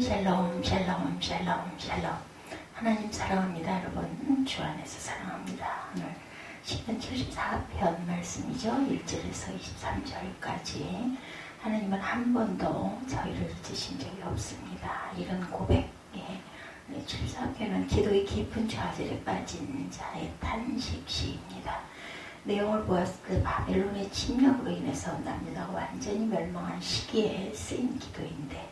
샬롬 샬롬 샬롬 샬롬. 하나님 사랑합니다 여러분. 주 안에서 사랑합니다. 오늘 10편 74편 말씀이죠. 1절에서 23절까지. 하나님은 한 번도 저희를 잊으신 적이 없습니다. 이런 고백 예. 74편은 기도의 깊은 좌절에 빠진 자의 탄식시입니다. 내용을 보았을 때 바벨론의 침략으로 인해서 남유다가 완전히 멸망한 시기에 쓰인 기도인데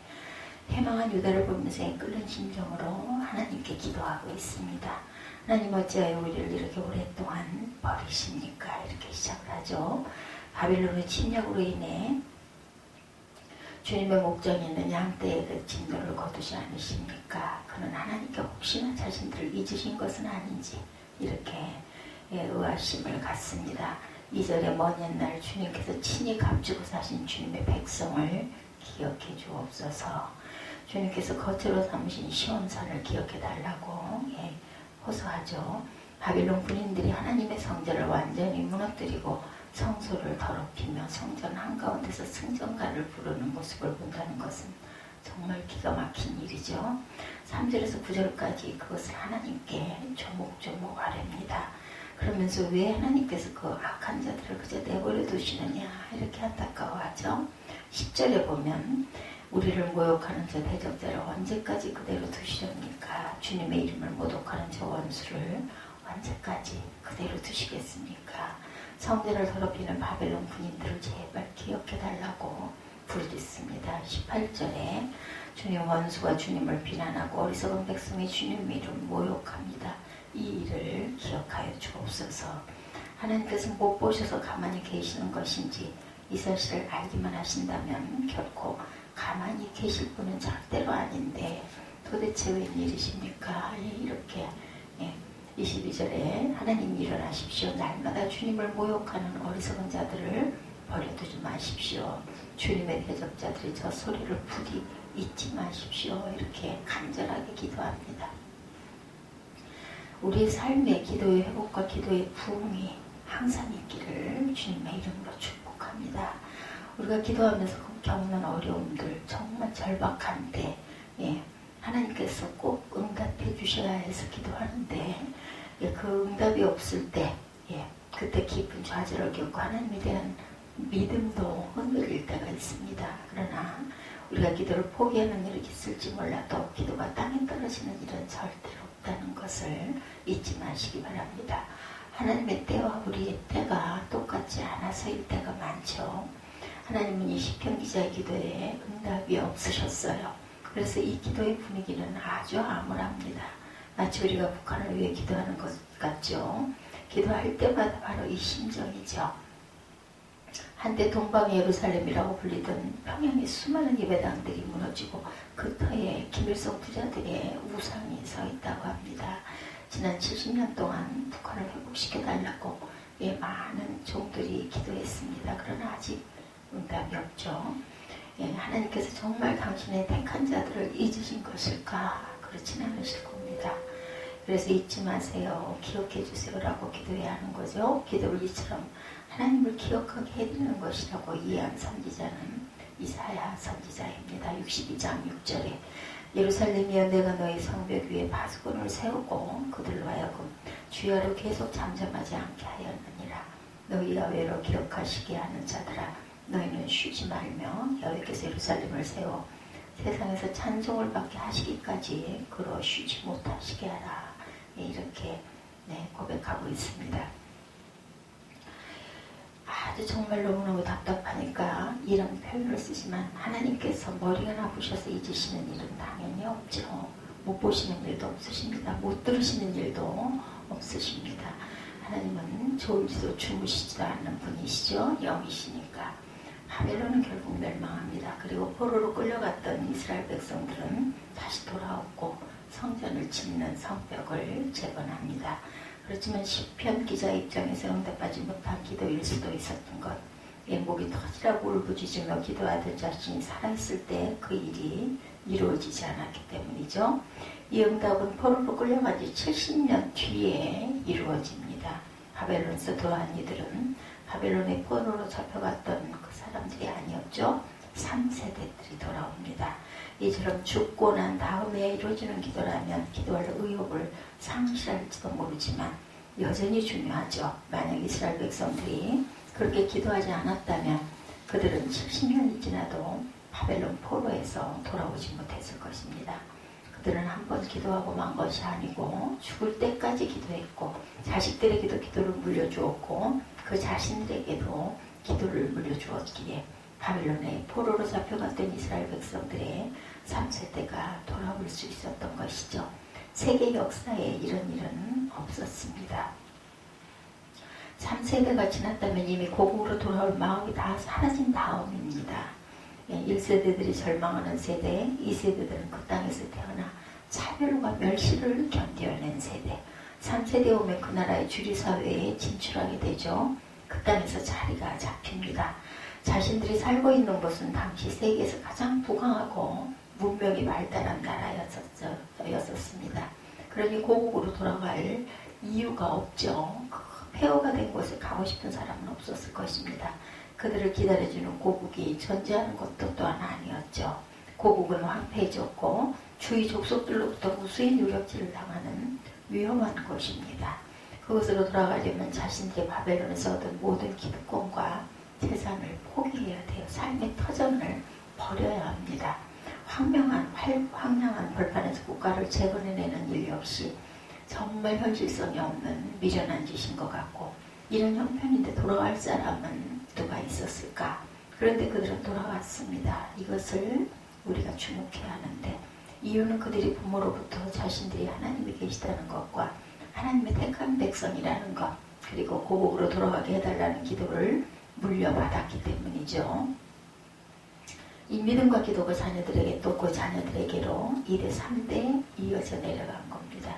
해망한 유다를 보면서 끓는 심정으로 하나님께 기도하고 있습니다. 하나님 어찌하여 우리를 이렇게 오랫동안 버리십니까? 이렇게 시작을 하죠. 바빌론의 침략으로 인해 주님의 목전에 있는 양떼의 그 진도를 거두지 않으십니까? 그는 하나님께 혹시나 자신들을 잊으신 것은 아닌지 이렇게 예, 의아심을 갖습니다. 이절에 먼 옛날 주님께서 친히 값주고 사신 주님의 백성을 기억해 주옵소서. 주님께서 거처로 삼으신 시온산을 기억해 달라고 예, 호소하죠. 바빌론 군인들이 하나님의 성전을 완전히 무너뜨리고 성소를 더럽히며 성전 한가운데서 승전가를 부르는 모습을 본다는 것은 정말 기가 막힌 일이죠. 3절에서 9절까지 그것을 하나님께 조목조목 아랍니다. 그러면서 왜 하나님께서 그 악한 자들을 그저 내버려 두시느냐 이렇게 안타까워하죠. 10절에 보면 우리를 모욕하는 저 대적자를 언제까지 그대로 두시렵니까? 주님의 이름을 모독하는 저 원수를 언제까지 그대로 두시겠습니까? 성전을 더럽히는 바벨론 군인들을 제발 기억해달라고 부르짖습니다. 18절에 주님 원수가 주님을 비난하고 어리석은 백성이 주님 이름 모욕합니다. 이 일을 기억하여 주옵소서. 하나님께서 못 보셔서 가만히 계시는 것인지 이 사실을 알기만 하신다면 결코 가만히 계실 분은 절대로 아닌데 도대체 웬일이십니까? 예, 이렇게 예, 22절에 하나님 일어나십시오. 날마다 주님을 모욕하는 어리석은 자들을 버려두지 마십시오. 주님의 대적자들이 저 소리를 부디 잊지 마십시오. 이렇게 간절하게 기도합니다. 우리의 삶의 기도의 회복과 기도의 부흥이 항상 있기를 주님의 이름으로 축복합니다. 우리가 기도하면서 겪는 어려움들 정말 절박한 때 예, 하나님께서 꼭 응답해 주셔야 해서 기도하는데 예, 그 응답이 없을 때 예, 그때 깊은 좌절을 겪고 하나님에 대한 믿음도 흔들릴 때가 있습니다. 그러나 우리가 기도를 포기하는 일이 있을지 몰라도 기도가 땅에 떨어지는 일은 절대로 없다는 것을 잊지 마시기 바랍니다. 하나님의 때와 우리의 때가 똑같지 않아서 일 때가 많죠. 하나님은 이 시편 기자의 기도에 응답이 없으셨어요. 그래서 이 기도의 분위기는 아주 암울합니다. 마치 우리가 북한을 위해 기도하는 것 같죠. 기도할 때마다 바로 이 심정이죠. 한때 동방 예루살렘이라고 불리던 평양의 수많은 예배당들이 무너지고 그 터에 김일성 부자들의 우상이 서 있다고 합니다. 지난 70년 동안 북한을 회복시켜 달라고 예, 많은 종들이 기도했습니다. 그러나 아직 응답이 없죠. 예, 하나님께서 정말 당신의 택한 자들을 잊으신 것일까? 그렇진 않으실 겁니다. 그래서 잊지 마세요. 기억해 주세요라고 기도해야 하는 거죠. 기도를 이처럼 하나님을 기억하게 해드리는 것이라고 이해한 선지자는 이사야 선지자입니다. 62장 6절에 예루살렘이여 내가 너희 성벽 위에 바수꾼을 세우고 그들로 하여금 주야로 계속 잠잠하지 않게 하였느니라. 너희 야외로 기억하시게 하는 자들아 너희는 쉬지 말며 여호께서 예루살렘을 세워 세상에서 찬송을 받게 하시기까지 그로 쉬지 못하시게 하라. 네, 이렇게 네, 고백하고 있습니다. 아주 정말 너무너무 답답하니까 이런 표현을 쓰지만 하나님께서 머리가 나쁘셔서 잊으시는 일은 당연히 없죠. 못 보시는 일도 없으십니다. 못 들으시는 일도 없으십니다. 하나님은 좋을지도 주무시지도 않는 분이시죠. 영이시니까. 바벨론은 결국 멸망합니다. 그리고 포로로 끌려갔던 이스라엘 백성들은 다시 돌아왔고 성전을 짓는 성벽을 재건합니다. 그렇지만 시편 기자 입장에서 응답하지 못한 기도일 수도 있었던 것. 예, 목이 터지라고 울부짖으며 기도하던 자신이 살아있을 때 그 일이 이루어지지 않았기 때문이죠. 이 응답은 포로로 끌려간 지 70년 뒤에 이루어집니다. 바벨론에서 도한 이들은 바벨론의 포로로 잡혀갔던 그 사람들이 아니었죠. 3세대들이 돌아옵니다. 이처럼 죽고 난 다음에 이루어지는 기도라면 기도할 의욕을 상실할지도 모르지만 여전히 중요하죠. 만약 이스라엘 백성들이 그렇게 기도하지 않았다면 그들은 70년이 지나도 바벨론 포로에서 돌아오지 못했을 것입니다. 그들은 한 번 기도하고 만 것이 아니고 죽을 때까지 기도했고 자식들에게도 기도를 물려주었고 그 자신들에게도 기도를 물려주었기에 바빌론의 포로로 잡혀갔던 이스라엘 백성들의 3세대가 돌아올 수 있었던 것이죠. 세계 역사에 이런 일은 없었습니다. 3세대가 지났다면 이미 고국으로 돌아올 마음이 다 사라진 다음입니다. 1세대들이 예, 절망하는 세대, 2세대들은 그 땅에서 태어나 차별과 멸시를 견뎌낸 세대, 3세대 오면 그 나라의 주류사회에 진출하게 되죠. 그 땅에서 자리가 잡힙니다. 자신들이 살고 있는 곳은 당시 세계에서 가장 부강하고 문명이 발달한 나라였었습니다. 그러니 고국으로 돌아갈 이유가 없죠. 그 폐허가 된 곳에 가고 싶은 사람은 없었을 것입니다. 그들을 기다려주는 고국이 존재하는 것도 또한 아니었죠. 고국은 황폐해졌고 주위 족속들로부터 무수히 유력질을 당하는 위험한 곳입니다. 그곳으로 돌아가려면 자신들의 바벨론에서 얻은 모든 기득권과 재산을 포기해야 돼요. 삶의 터전을 버려야 합니다. 황명한, 활, 황량한 벌판에서 국가를 재건해내는 일 역시 정말 현실성이 없는 미련한 짓인 것 같고 이런 형편인데 돌아갈 사람은 누가 있었을까? 그런데 그들은 돌아왔습니다. 이것을 우리가 주목해야 하는데 이유는 그들이 부모로부터 자신들이 하나님이 계시다는 것과 하나님의 택한 백성이라는 것 그리고 고국으로 돌아가게 해달라는 기도를 물려받았기 때문이죠. 이 믿음과 기도가 자녀들에게 또 그 자녀들에게로 2대 3대 이어져 내려간 겁니다.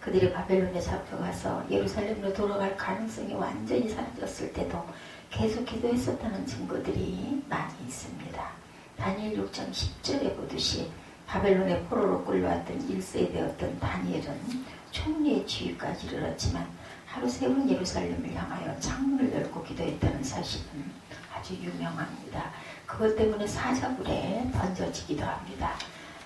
그들이 바벨론에 잡혀가서 예루살렘으로 돌아갈 가능성이 완전히 사라졌을 때도 계속 기도했었다는 증거들이 많이 있습니다. 다니엘 6장 10절에 보듯이 바벨론의 포로로 끌려왔던 1세대였던 다니엘은 총리의 지위까지 이르렀지만 하루 세운 예루살렘을 향하여 창문을 열고 기도했다는 사실은 아주 유명합니다. 그것 때문에 사자굴에 던져지기도 합니다.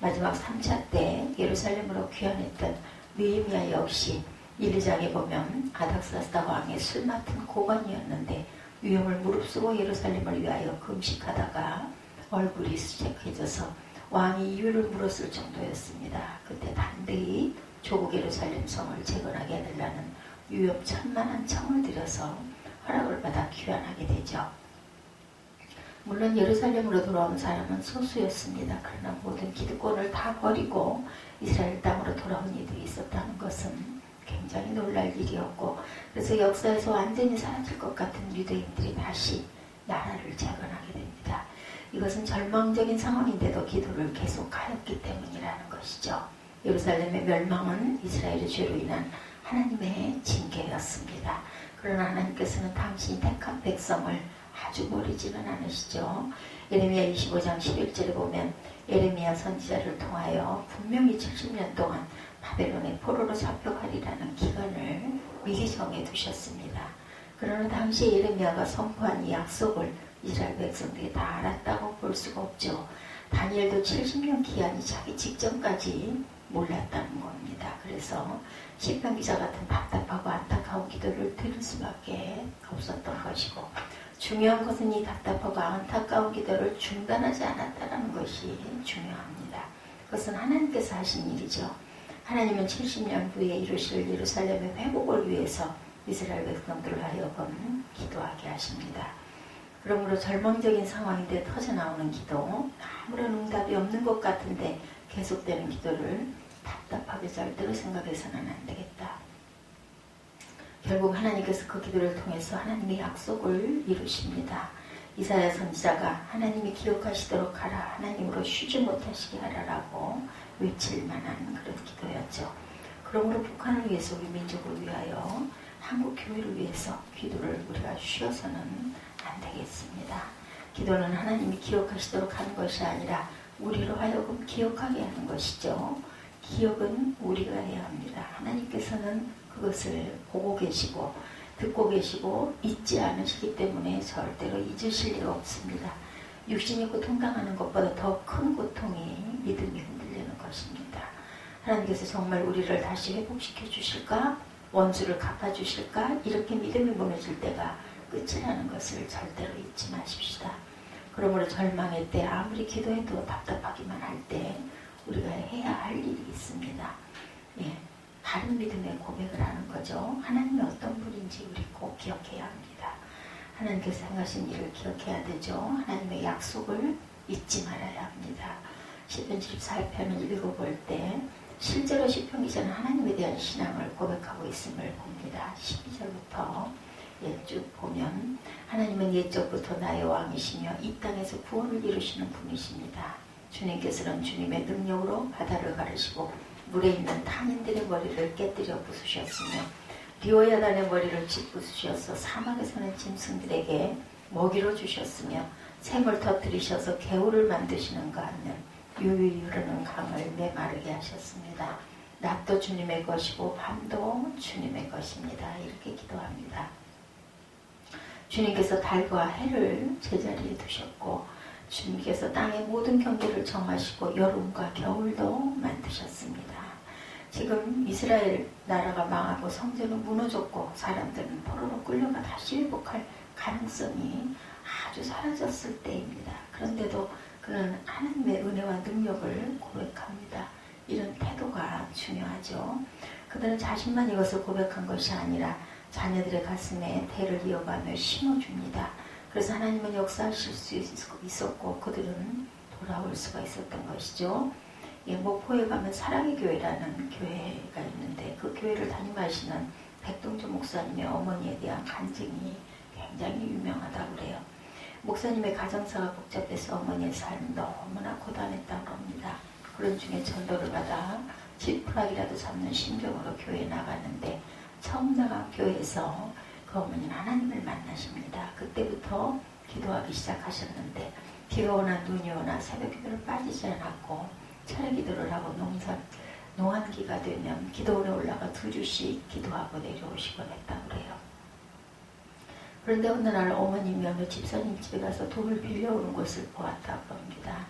마지막 3차 때 예루살렘으로 귀환했던 느헤미야 역시 1, 2장에 보면 아닥사스다 왕의 술 맡은 고관이었는데 위험을 무릅쓰고 예루살렘을 위하여 금식하다가 얼굴이 수색해져서 왕이 이유를 물었을 정도였습니다. 그때 단대히 조국 예루살렘 성을 재건하게 해달라는 위험천만한 청을 들여서 허락을 받아 귀환하게 되죠. 물론 예루살렘으로 돌아온 사람은 소수였습니다. 그러나 모든 기득권을 다 버리고 이스라엘 땅으로 돌아온 이들이 있었다는 것은 굉장히 놀랄 일이었고 그래서 역사에서 완전히 사라질 것 같은 유대인들이 다시 나라를 재건하게 됩니다. 이것은 절망적인 상황인데도 기도를 계속하였기 때문이라는 것이죠. 예루살렘의 멸망은 이스라엘의 죄로 인한 하나님의 징계였습니다. 그러나 하나님께서는 당신이 택한 백성을 아주 버리지는 않으시죠. 예레미야 25장 11절에 보면 예레미야 선지자를 통하여 분명히 70년 동안 바벨론의 포로로 잡혀가리라는 기간을 미리 정해 두셨습니다. 그러나 당시 예레미야가 선포한 이 약속을 이스라엘 백성들이 다 알았다고 볼 수가 없죠. 다니엘도 70년 기한이 자기 직전까지 몰랐다는 겁니다. 그래서 시편 기자 같은 답답하고 안타까운 기도를 들을 수밖에 없었던 것이고 중요한 것은 이 답답하고 안타까운 기도를 중단하지 않았다는 것이 중요합니다. 그것은 하나님께서 하신 일이죠. 하나님은 70년 후에 이루실 예루살렘의 회복을 위해서 이스라엘 백성들을 하여금 기도하게 하십니다. 그러므로 절망적인 상황인데 터져나오는 기도, 아무런 응답이 없는 것 같은데 계속되는 기도를 답답하게 절대로 생각해서는 안 되겠다. 결국 하나님께서 그 기도를 통해서 하나님의 약속을 이루십니다. 이사야 선지자가 하나님이 기억하시도록 하라, 하나님으로 쉬지 못하시게 하라라고 외칠 만한 그런 기도였죠. 그러므로 북한을 위해서 우리 민족을 위하여 한국 교회를 위해서 기도를 우리가 쉬어서는 안 되겠습니다. 기도는 하나님이 기억하시도록 하는 것이 아니라 우리로 하여금 기억하게 하는 것이죠. 기억은 우리가 해야 합니다. 하나님께서는 그것을 보고 계시고 듣고 계시고 잊지 않으시기 때문에 절대로 잊으실 리가 없습니다. 육신이 고통당하는 것보다 더 큰 고통이 믿음이 흔들리는 것입니다. 하나님께서 정말 우리를 다시 회복시켜 주실까? 원수를 갚아 주실까? 이렇게 믿음이 무너질 때가 끝이라는 것을 절대로 잊지 마십시다. 그러므로 절망의 때 아무리 기도해도 답답하기만 할 때 우리가 해야 할 일이 있습니다. 예, 바른 믿음의 고백을 하는 거죠. 하나님이 어떤 분인지 우리 꼭 기억해야 합니다. 하나님께서 행하신 일을 기억해야 되죠. 하나님의 약속을 잊지 말아야 합니다. 시편 74편을 읽어볼 때 실제로 시편 기자는 하나님에 대한 신앙을 고백하고 있음을 봅니다. 12절부터 예, 쭉 보면 하나님은 옛적부터 나의 왕이시며 이 땅에서 구원을 이루시는 분이십니다. 주님께서는 주님의 능력으로 바다를 가르시고 물에 있는 탄인들의 머리를 깨뜨려 부수셨으며 리오야단의 머리를 짓부수셔서 사막에 사는 짐승들에게 먹이로 주셨으며 샘을 터뜨리셔서 개울을 만드시는 것 같는 유유히 흐르는 강을 메마르게 하셨습니다. 낮도 주님의 것이고 밤도 주님의 것입니다. 이렇게 기도합니다. 주님께서 달과 해를 제자리에 두셨고 주님께서 땅의 모든 경계를 정하시고 여름과 겨울도 만드셨습니다. 지금 이스라엘 나라가 망하고 성전은 무너졌고 사람들은 포로로 끌려가 다시 회복할 가능성이 아주 사라졌을 때입니다. 그런데도 그는 하나님의 은혜와 능력을 고백합니다. 이런 태도가 중요하죠. 그들은 자신만 이것을 고백한 것이 아니라 자녀들의 가슴에 대를 이어가며 심어줍니다. 그래서 하나님은 역사하실 수 있었고 그들은 돌아올 수가 있었던 것이죠. 예, 목포에 가면 사랑의 교회라는 교회가 있는데 그 교회를 담임하시는 백동주 목사님의 어머니에 대한 간증이 굉장히 유명하다고 그래요. 목사님의 가정사가 복잡해서 어머니의 삶 너무나 고단했다고 합니다. 그런 중에 전도를 받아 지푸라기라도 잡는 심정으로 교회에 나갔는데 처음 나간 교회에서 그 어머니는 하나님을 만나십니다. 그때부터 기도하기 시작하셨는데 비가 오나 눈이 오나 새벽 기도를 빠지지 않았고 철야 기도를 하고 농산 노한기가 되면 기도원에 올라가 두 주씩 기도하고 내려오시곤 했다고 그래요. 그런데 어느 날 어머님이 어느 집사님 집에 가서 돈을 빌려오는 것을 보았다고 합니다.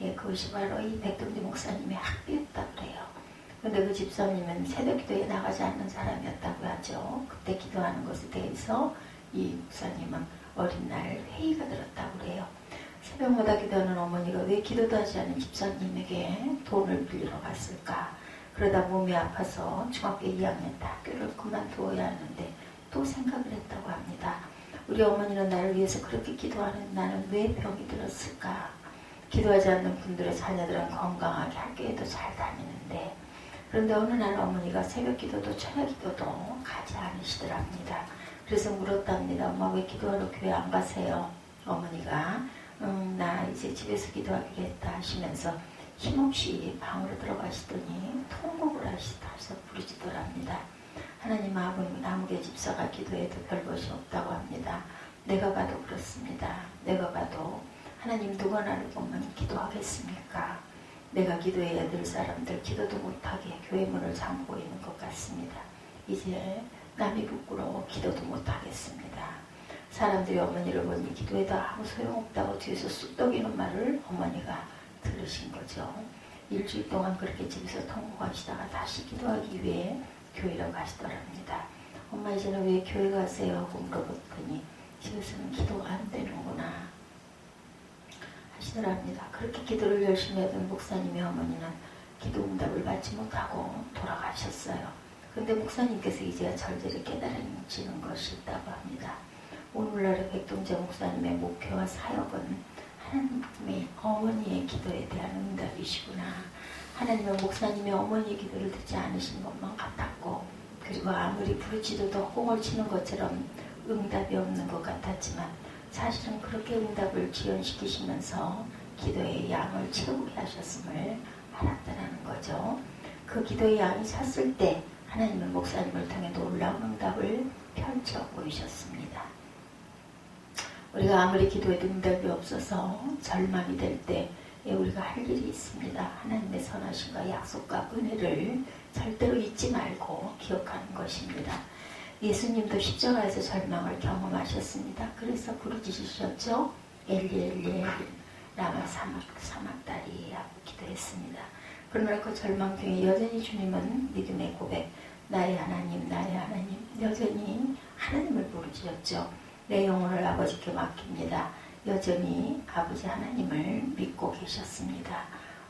예, 그것이 바로 이 백동지 목사님의 학비였다고 그래요. 근데 그 집사님은 새벽 기도에 나가지 않는 사람이었다고 하죠. 그때 기도하는 것에 대해서 이 목사님은 어린 날 회의가 들었다고 그래요. 새벽마다 기도하는 어머니가 왜 기도도 하지 않은 집사님에게 돈을 빌리러 갔을까? 그러다 몸이 아파서 중학교 2학년 때 학교를 그만두어야 하는데 또 생각을 했다고 합니다. 우리 어머니는 나를 위해서 그렇게 기도하는 나는 왜 병이 들었을까? 기도하지 않는 분들의 자녀들은 건강하게 학교에도 잘 다니는데 그런데 어느 날 어머니가 새벽 기도도 저녁 기도도 가지 않으시더랍니다. 그래서 물었답니다. 엄마 왜 기도하러 교회 안 가세요? 어머니가 음, 나 이제 집에서 기도하기로 했다 하시면서 힘없이 방으로 들어가시더니 통곡을 하시서 부르시더랍니다. 하나님 아버님 아무개 집사가 기도해도 별 것이 없다고 합니다. 내가 봐도 그렇습니다. 내가 봐도 하나님 누가 나를 보면 기도하겠습니까? 내가 기도해야 될 사람들 기도도 못하게 교회 문을 잠그고 있는 것 같습니다. 이제 남이 부끄러워 기도도 못하겠습니다. 사람들이 어머니를 보니 기도해도 아무 소용없다고 뒤에서 쑥덕이는 말을 어머니가 들으신 거죠. 일주일 동안 그렇게 집에서 통곡하시다가 다시 기도하기 위해 교회로 가시더랍니다. 엄마 이제는 왜 교회 가세요? 하고 물어봤더니 집에서는 기도가 안 되는구나. 하시더랍니다. 그렇게 기도를 열심히 하던 목사님의 어머니는 기도 응답을 받지 못하고 돌아가셨어요. 근데 목사님께서 이제야 절제를 깨달으시는 것이 있다고 합니다. 오늘날의 백동재 목사님의 목표와 사역은 하나님의 어머니의 기도에 대한 응답이시구나. 하나님은 목사님의 어머니의 기도를 듣지 않으신 것만 같았고 그리고 아무리 부르짖어도 호을 치는 것처럼 응답이 없는 것 같았지만 사실은 그렇게 응답을 지연시키시면서 기도의 양을 채우게 하셨음을 알았다는 거죠. 그 기도의 양이 찼을 때 하나님은 목사님을 통해 놀라운 응답을 펼쳐 보이셨습니다. 우리가 아무리 기도해도 응답이 없어서 절망이 될때 예, 우리가 할 일이 있습니다. 하나님의 선하심과 약속과 은혜를 절대로 잊지 말고 기억하는 것입니다. 예수님도 십자가에서 절망을 경험하셨습니다. 그래서 부르짖으셨죠. 엘리 엘리 라마 사막 사막다리 앞 기도했습니다. 그러나 그 절망 중에 여전히 주님은 믿음의 고백 나의 하나님 나의 하나님 여전히 하나님을 부르짖었죠. 내 영혼을 아버지께 맡깁니다. 여전히 아버지 하나님을 믿고 계셨습니다.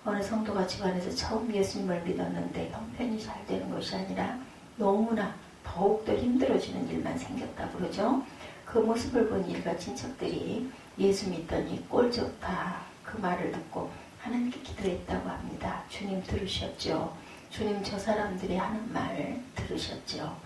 어느 성도가 집안에서 처음 예수님을 믿었는데 형편이 잘 되는 것이 아니라 너무나 더욱더 힘들어지는 일만 생겼다 그러죠. 그 모습을 본 일가 친척들이 예수 믿더니 꼴 좋다 그 말을 듣고 하나님께 기도했다고 합니다. 주님 들으셨죠. 주님 저 사람들이 하는 말 들으셨죠.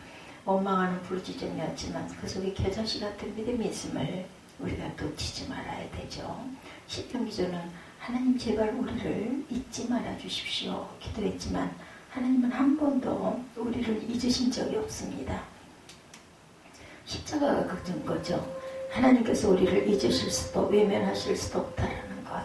원망하는 부르짖음이었지만 그 속에 겨자씨 같은 믿음이 있음을 우리가 놓치지 말아야 되죠. 시편 기조는 하나님 제발 우리를 잊지 말아 주십시오. 기도했지만 하나님은 한 번도 우리를 잊으신 적이 없습니다. 십자가가 그런 거죠. 하나님께서 우리를 잊으실 수도 외면하실 수도 없다라는 것.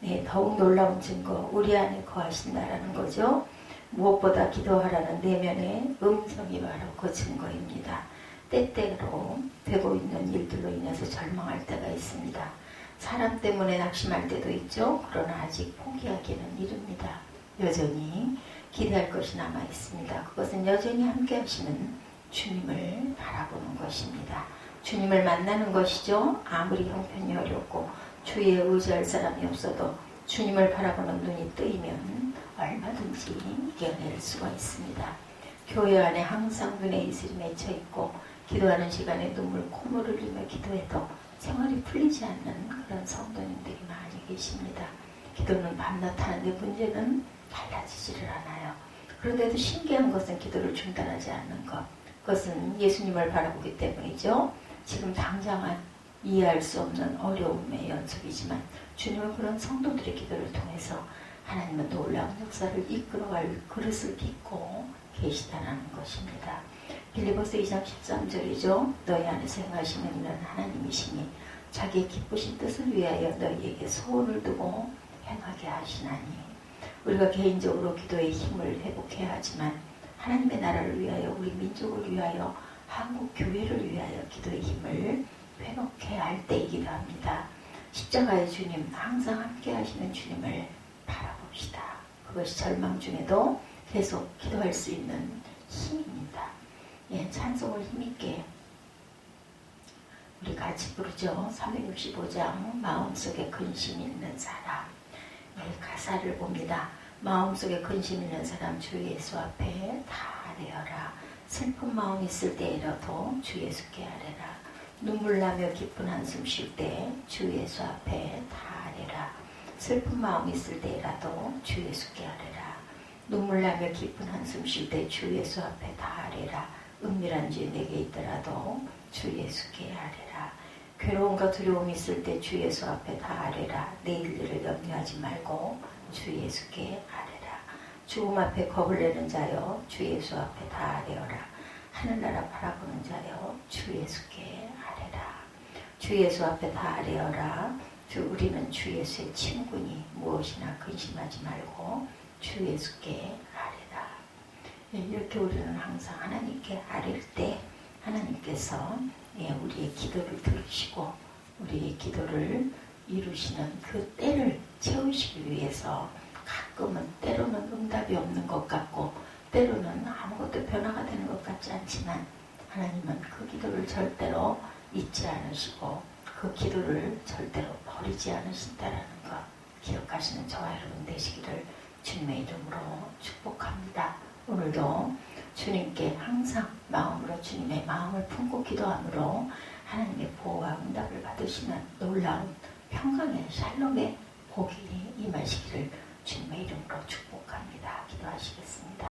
네, 더욱 놀라운 증거, 우리 안에 거하신다라는 거죠. 무엇보다 기도하라는 내면의 음성이 바로 그 증거입니다. 때때로 되고 있는 일들로 인해서 절망할 때가 있습니다. 사람 때문에 낙심할 때도 있죠. 그러나 아직 포기하기는 이릅니다. 여전히 기대할 것이 남아 있습니다. 그것은 여전히 함께 하시는 주님을 바라보는 것입니다. 주님을 만나는 것이죠. 아무리 형편이 어렵고 주위에 의지할 사람이 없어도 주님을 바라보는 눈이 뜨이면 얼마든지 이겨낼 수가 있습니다. 교회 안에 항상 눈에 이슬이 맺혀 있고 기도하는 시간에 눈물 콧물을 흘리며 기도해도 생활이 풀리지 않는 그런 성도님들이 많이 계십니다. 기도는 밤낮 하는데 문제는 달라지지를 않아요. 그런데도 신기한 것은 기도를 중단하지 않는 것. 그것은 예수님을 바라보기 때문이죠. 지금 당장은 이해할 수 없는 어려움의 연속이지만 주님은 그런 성도들의 기도를 통해서 하나님은 놀라운 역사를 이끌어갈 그릇을 빚고 계시다는 것입니다. 빌리버스 2장 13절이죠. 너희 안에서 행하시는 이는 하나님이시니 자기의 기쁘신 뜻을 위하여 너희에게 소원을 두고 행하게 하시나니 우리가 개인적으로 기도의 힘을 회복해야 하지만 하나님의 나라를 위하여 우리 민족을 위하여 한국 교회를 위하여 기도의 힘을 회복해야 할 때이기도 합니다. 십자가의 주님 항상 함께 하시는 주님을 바라봅시다. 그것이 절망 중에도 계속 기도할 수 있는 힘입니다. 예, 찬송을 힘있게 우리 같이 부르죠. 365장 마음속에 근심 있는 사람 예, 가사를 봅니다. 마음속에 근심 있는 사람 주 예수 앞에 다 아뢰어라. 슬픈 마음 있을 때라도 주 예수께 아뢰라. 눈물 나며 기쁜 한숨 쉴 때 주 예수 앞에 다 아뢰라. 슬픈 마음 있을 때라도 주 예수께 아뢰라. 눈물 나며 기쁜 한숨 쉴 때 주 예수 앞에 다 아뢰라. 은밀한 죄 내게 있더라도 주 예수께 아뢰라. 괴로움과 두려움이 있을 때 주 예수 앞에 다 아뢰라. 내일 일을 염려하지 말고 주 예수께 아뢰라. 죽음 앞에 겁을 내는 자여 주 예수 앞에 다 아뢰어라. 하늘나라 바라보는 자여 주 예수께 아뢰라. 주 예수 앞에 다 아뢰어라. 주 우리는 주 예수의 친구니 무엇이나 근심하지 말고 주 예수께 이렇게 우리는 항상 하나님께 아뢰 때 하나님께서 예, 우리의 기도를 들으시고 우리의 기도를 이루시는 그 때를 채우시기 위해서 가끔은 때로는 응답이 없는 것 같고 때로는 아무것도 변화가 되는 것 같지 않지만 하나님은 그 기도를 절대로 잊지 않으시고 그 기도를 절대로 버리지 않으신다라는 것 기억하시는 저와 여러분 되시기를 주님의 이름으로 축복합니다. 오늘도 주님께 항상 마음으로 주님의 마음을 품고 기도함으로 하나님의 보호와 응답을 받으시는 놀라운 평강의 샬롬의 복이 임하시기를 주님의 이름으로 축복합니다. 기도하시겠습니다.